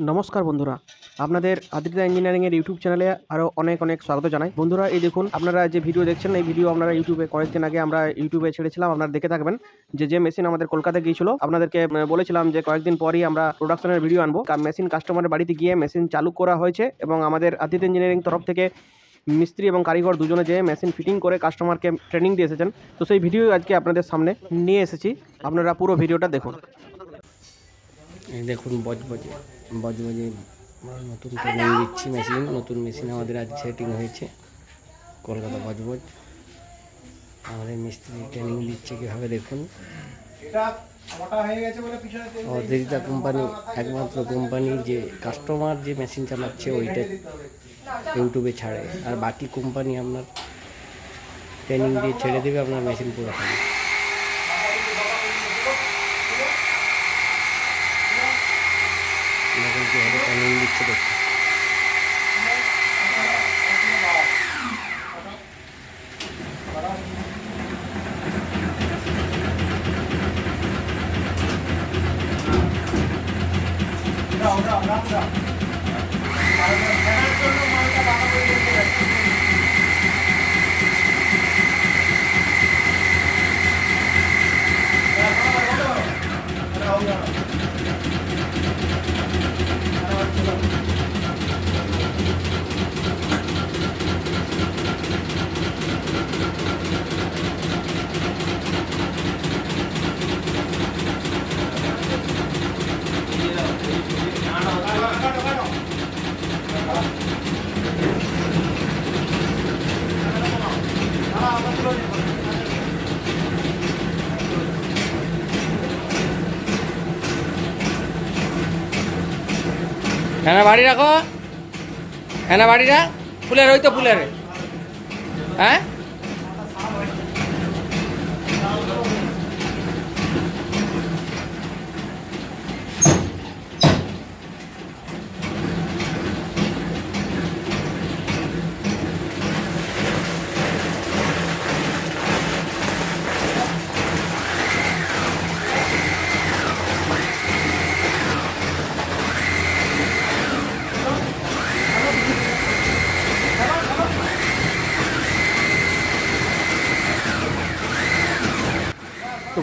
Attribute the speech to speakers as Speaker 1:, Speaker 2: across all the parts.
Speaker 1: নমস্কার বন্ধুরা। আপনাদের আদিত্যা ইঞ্জিনিয়ারিংয়ের ইউটিউব চ্যানেলে আরও অনেক অনেক স্বাগত জানাই। বন্ধুরা, এই দেখুন, আপনারা যে ভিডিও দেখছেন, এই ভিডিও আপনারা ইউটিউবে কয়েকদিন আগে আমরা ইউটিউবে ছেড়েছিলাম, আপনারা দেখে থাকবেন যে যে মেশিন আমাদের কলকাতা গিয়েছিল, আপনাদেরকে বলেছিলাম যে কয়েকদিন পরই আমরা প্রোডাকশনের ভিডিও আনব। মেশিন কাস্টমারের বাড়িতে গিয়ে মেশিন চালু করা হয়েছে এবং আমাদের আদিত্য ইঞ্জিনিয়ারিং তরফ থেকে মিস্ত্রি এবং কারিগর দুজনে যে মেশিন ফিটিং করে কাস্টমারকে ট্রেনিং দিয়ে এসেছেন। তো সেই ভিডিও আজকে আপনাদের সামনে নিয়ে এসেছি। আপনারা পুরো ভিডিওটা দেখুন।
Speaker 2: দেখুন বজবজে বজবজে নতুন ট্রেনিং দিচ্ছি মেশিন নতুন মেশিন আমাদের আজ সেটিং হয়েছে। কলকাতা বজবজ আমাদের মিস্ত্রি ট্রেনিং দিচ্ছে কীভাবে দেখুন। অদ্রিতা কোম্পানি একমাত্র কোম্পানি যে কাস্টমার যে মেশিন চালাচ্ছে ওইটা ইউটিউবে ছাড়ে। আর বাকি কোম্পানি আপনার ট্রেনিং দিয়ে ছেড়ে দেবে আপনার মেশিন পুরো খাবে দেখুন কীভাবে ট্রেনিং দিচ্ছে দেখুন হ্যাঁ বাড়ি রাখো। হ্যাঁ বাড়ি রাখ ফুলের ওই তো ফুলের। হ্যাঁ?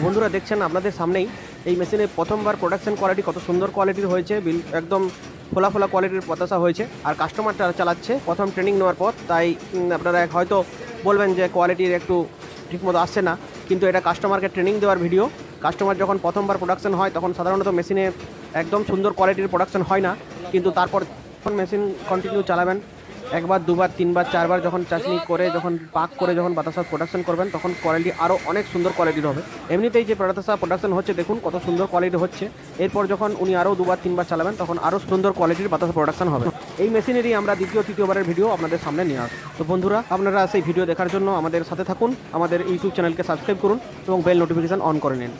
Speaker 1: বন্ধুরা দেখছেন, আপনাদের সামনেই এই মেশিনে প্রথমবার প্রোডাকশন কোয়ালিটি কত সুন্দর কোয়ালিটির হয়েছে। বিল- একদম ফোলা ফোলা কোয়ালিটির পতাসা হয়েছে। আর কাস্টমারটা চালাচ্ছে, প্রথম ট্রেনিং নেওয়ার পর। তাই আপনারা হয়তো বলবেন যে কোয়ালিটির একটু ঠিকমতো আসছে না। কিন্তু এটা কাস্টমারকে ট্রেনিং দেওয়ার ভিডিও কাস্টমার যখন প্রথমবার প্রোডাকশন হয়, তখন সাধারণত মেশিনে একদম সুন্দর কোয়ালিটির প্রোডাকশন হয় না। কিন্তু তারপর মেশিন কন্টিনিউ চালাবেন একবার, দুবার, তিনবার, চারবার যখন চাষনি করে, যখন পাক করে, যখন বাতাসা প্রোডাকশন করবেন, তখন কোয়ালিটি আরও অনেক সুন্দর কোয়ালিটির হবে। এমনিতেই যে বাতাসা প্রোডাকশন হচ্ছে, দেখুন কত সুন্দর কোয়ালিটি হচ্ছে। এরপর যখন উনি আরও দুবার, তিনবার চালাবেন, তখন আরও সুন্দর কোয়ালিটির বাতাসা প্রোডাকশন হবে। এই মেশিনেরই আমরা দ্বিতীয়, তৃতীয়বারের ভিডিও আপনাদের সামনে নিয়ে আসব। তো বন্ধুরা, আপনারা সেই ভিডিও দেখার জন্য আমাদের সাথে থাকুন, আমাদের ইউটিউব চ্যানেলকে সাবস্ক্রাইব করুন এবং বেল নোটিফিকেশন অন করে নিন।